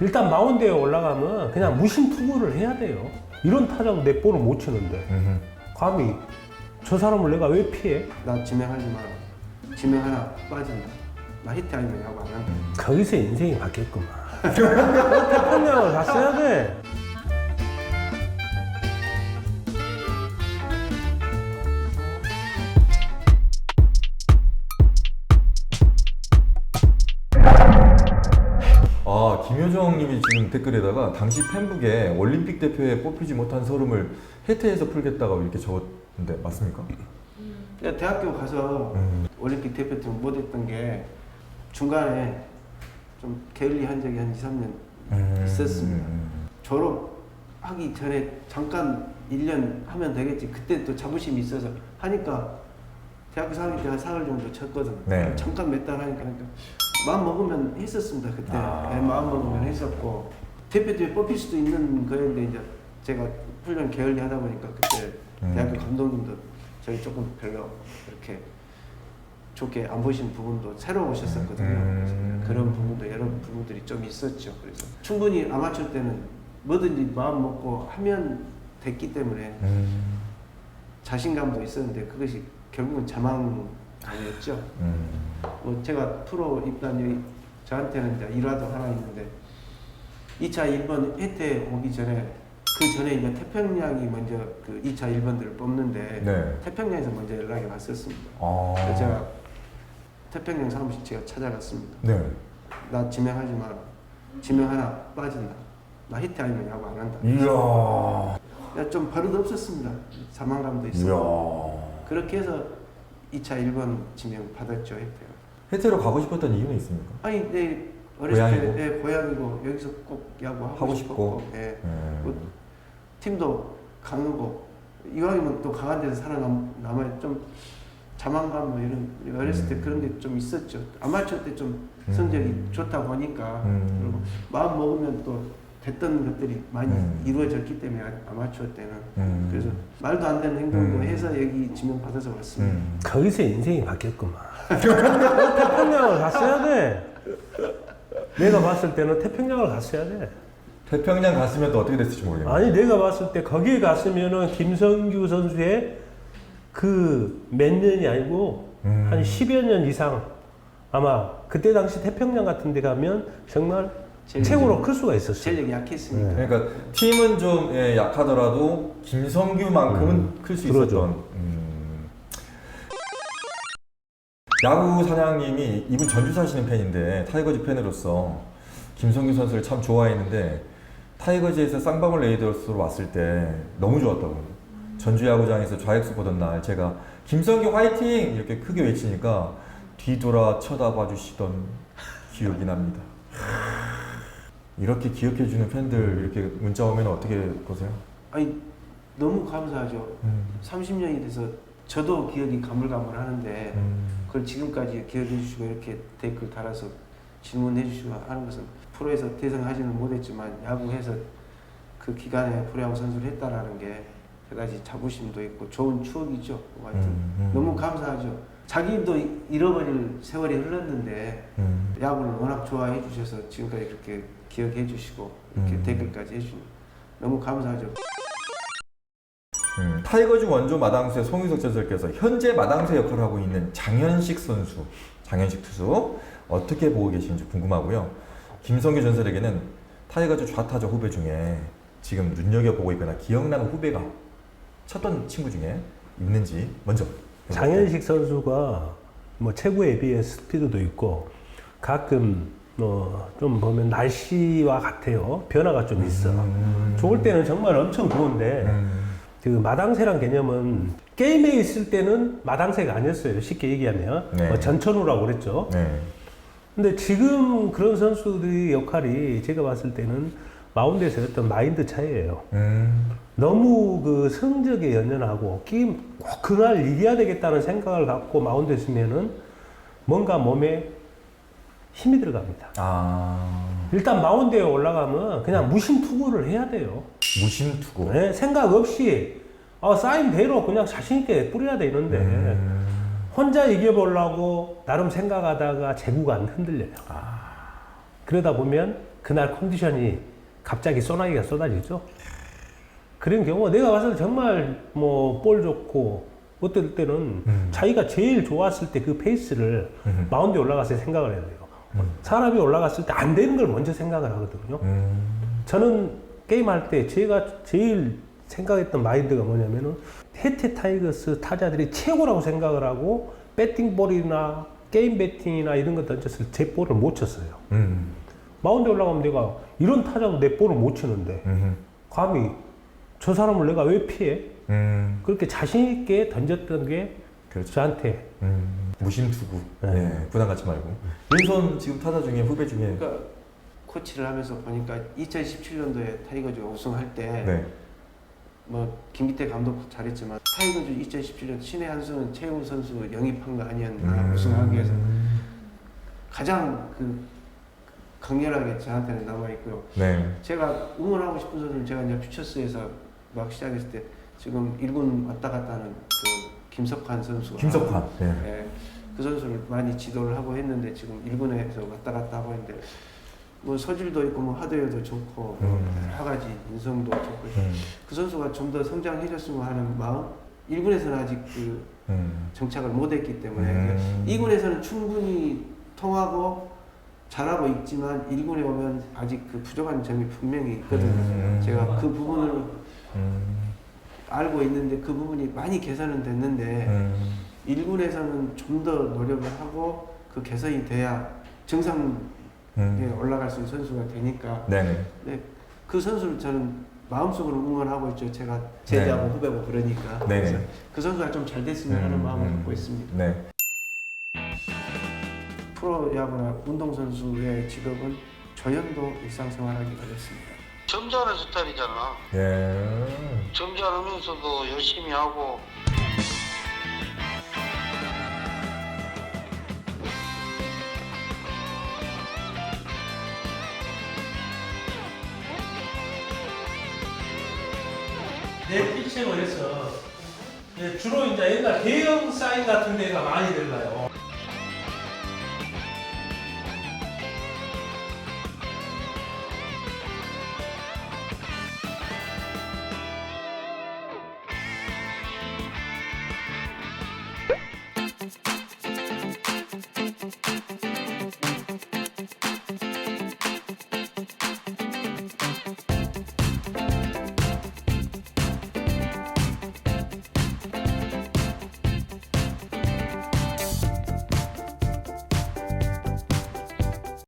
일단 마운드에 올라가면 그냥 무심 투구를 해야 돼요. 이런 타자도 내 볼을 못 치는데 음. 감히 저 사람을 내가 왜 피해? 나 지명하지 마. 지명 하나 빠진다. 나 히트 아니면 야구 안 한다. 거기서 인생이 바뀌었구만. 태평양을 갔어야 돼. 아 김효정님이 지금 댓글에다가 당시 팬북에 올림픽 대표에 뽑히지 못한 서름을 해태해서 풀겠다고 이렇게 적었는데 맞습니까? 그냥 대학교 가서 음. 올림픽 대표팀 못했던 게 중간에 좀 게을리한 적이 한 2, 3년 음. 있었습니다. 졸업하기 전에 잠깐 1년 하면 되겠지. 그때 또 자부심이 있어서 하니까 대학교 4학년 때한 사흘 정도 쳤거든. 네. 잠깐 몇 달 하니까 그러니까 마음 먹으면 했었습니다. 그때 아. 네, 마음 먹으면 했었고 대표팀에 뽑힐 수도 있는 거였는데 이제 제가 훈련 게을리 하다 보니까 그때 음. 대학교 감독님도 저희 조금 별로 이렇게 좋게 안 보신 부분도 새로 오셨었거든요. 음. 그런 부분도 여러 부분들이 좀 있었죠. 그래서 충분히 아마추어 때는 뭐든지 마음 먹고 하면 됐기 때문에 음. 자신감도 있었는데 그것이 결국은 자망 감이었죠. 음. 뭐 제가 프로 입단이 저한테는 이제 일화도 하나 있는데 2차 1번 혜태 오기 전에 그 전에 이제 태평양이 먼저 그 2차 1번들을 뽑는데 네. 태평양에서 먼저 연락이 왔었습니다. 아. 그래서 제가 태평양 사무실 제가 찾아갔습니다. 네. 나 지명하지 마라. 지명 하나 빠진다. 나 히트 아니면 야구 안 한다. 이야. 야, 좀 버릇 없었습니다. 자만감도 있었고. 이야. 그렇게 해서 2차 1번 지명 받았죠, 혜태가. 해태로 가고 싶었던 이유는 있습니까? 아니, 내 어렸을 고향이고? 때 예, 고향이고 여기서 꼭 야구 하고 하고 싶었고, 싶고. 예. 음. 뭐, 팀도 강하고 이왕이면 또 강한 데서 살아남아야 좀 자만감 뭐 이런 어렸을 때 음. 그런 게 좀 있었죠. 아마추어 때좀 음. 성적이 좋다 보니까 음. 마음 먹으면 또 됐던 것들이 많이 음. 이루어졌기 때문에 아- 아마추어 때는 음. 그래서 말도 안 되는 행동도 음. 해서 여기 지명 받아서 왔습니다. 음. 거기서 인생이 바뀌었구만. 태평양을 갔어야 돼. 내가 봤을 때는 태평양을 갔어야 돼. 태평양 갔으면 또 어떻게 됐을지 모르겠네요. 아니 내가 봤을 때 거기에 갔으면은 김성규 선수의 그 몇 년이 아니고 음. 한 10여 년 이상 아마 그때 당시 태평양 같은 데 가면 정말 최고로 클 수가 있었어요. 체력이 약했으니까. 네. 그러니까 팀은 좀 예, 약하더라도 김성규만큼은 음, 클수 그러죠. 있었던. 음. 야구 사냥님이 이분 전주 사시는 팬인데 타이거즈 팬으로서 김성규 선수를 참 좋아했는데 타이거즈에서 쌍방울 레이더스로 왔을 때 너무 좋았다고. 전주 야구장에서 좌익수 보던 날 제가 김성규 화이팅 이렇게 크게 외치니까 뒤돌아 쳐다봐 주시던 기억이 납니다. 이렇게 기억해 주는 팬들 이렇게 문자 오면 어떻게 보세요? 아니 너무 감사하죠. 음, 30년이 돼서 저도 기억이 가물가물하는데 음, 그걸 지금까지 기억해 주시고 이렇게 댓글 달아서 질문해 주시고 하는 것은 프로에서 대성하지는 못했지만 야구해서 그 기간에 프로야구 선수를 했다라는 게 그다지 자부심도 있고 좋은 추억이죠. 뭐 하여튼 음, 음. 너무 감사하죠. 자기도 잃어버릴 세월이 흘렀는데 음, 야구를 워낙 좋아해 주셔서 지금까지 그렇게 기억해 주시고 이렇게 음. 댓글까지 해주시면 너무 감사하죠. 음. 타이거즈 원조 마당수의 송유석 전설께서 현재 마당수 역할을 하고 있는 장현식 선수, 장현식 투수 어떻게 보고 계시는지 궁금하고요. 김성규 전설에게는 타이거즈 좌타자 후배 중에 지금 눈여겨보고 있거나 기억나는 후배가 쳤던 친구 중에 있는지 먼저 장현식 선수가 뭐 최고에 비해 스피드도 있고 가끔 뭐좀 보면 날씨와 같아요. 변화가 좀 있어. 음. 좋을 때는 정말 엄청 좋은데 음. 그 마당새란 개념은 게임에 있을 때는 마당새가 아니었어요. 쉽게 얘기하면 네. 뭐 전천후라고 그랬죠. 네. 근데 지금 그런 선수들의 역할이 제가 봤을 때는 마운드에서 어떤 마인드 차이예요. 음. 너무 그 성적에 연연하고 꼭 그날 이겨야 되겠다는 생각을 갖고 마운드에 서면은 뭔가 몸에 힘이 들어갑니다. 아 일단 마운드에 올라가면 그냥 무심 투구를 해야 돼요. 무심투구. 네, 생각 없이 어, 사인대로 그냥 자신있게 뿌려야 되는데 음. 혼자 이겨보려고 나름 생각하다가 제구가 안 흔들려요. 그러다 보면 그날 컨디션이 갑자기 소나기가 쏟아지죠. 그런 경우가 내가 봤을 때 정말 뭐 볼 좋고 어떨 때는 음. 자기가 제일 좋았을 때 그 페이스를 음. 마운드에 올라갔을 때 생각을 해야 돼요. 음. 사람이 올라갔을 때 안 되는 걸 먼저 생각을 하거든요. 음. 저는 게임할 때 제가 제일 생각했던 마인드가 뭐냐면은 해태 타이거스 타자들이 최고라고 생각을 하고 배팅볼이나 게임 배팅이나 이런 거 던졌을 때 제 볼을 못 쳤어요. 음. 마운드에 올라가면 내가 이런 타자도 내 볼을 못 치는데 음. 감히 저 사람을 내가 왜 피해? 음. 그렇게 자신 있게 던졌던 게 그렇죠. 저한테 음. 무심 투구. 네. 네. 부담 갖지 말고. 왼손 지금 타자 중에 후배 중에 그러니까 코치를 하면서 보니까 2017년도에 타이거즈가 우승할 때 네. 뭐 김기태 감독 잘했지만 타이거즈 2017년 신의 한 수는 최우 선수 영입한 거 아니었나 음. 우승하기 위해서 가장 그 강렬하게 저한테는 남아 있고요. 네. 제가 응원하고 싶은 선수는 제가 이제 퓨처스에서 막 시작했을 때 지금 1군 왔다 갔다 하는 그 김석환 선수 김석환. 네. 예, 그 선수를 많이 지도를 하고 했는데 지금 1군에서 왔다 갔다 하고 있는데 뭐 소질도 있고 뭐 하드웨어도 좋고 음. 여러 가지 인성도 좋고 음. 그 선수가 좀 더 성장해줬으면 하는 마음 1군에서는 아직 그 음. 정착을 못했기 때문에 음. 2군에서는 충분히 통하고 잘하고 있지만 1군에 오면 아직 그 부족한 점이 분명히 있거든요. 음. 제가 그 부분을 음. 알고 있는데 그 부분이 많이 개선은 됐는데 음. 1군에서는 좀 더 노력을 하고 그 개선이 돼야 정상에 음. 올라갈 수 있는 선수가 되니까 네네. 네, 그 선수를 저는 마음속으로 응원하고 있죠. 제가 제대하고 네. 후배고 그러니까 네네. 그래서 그 선수가 좀 잘 됐으면 하는 음, 마음을 음. 갖고 있습니다. 네. 프로야구나 운동선수의 직업은 조연도 일상생활하기 어렵습니다. 점잖은 스타일이잖아. 예. 점잖으면서도 열심히 하고 내 피칭을 해서 주로 이제 옛날 대형 사인 같은 데가 많이 들어가요.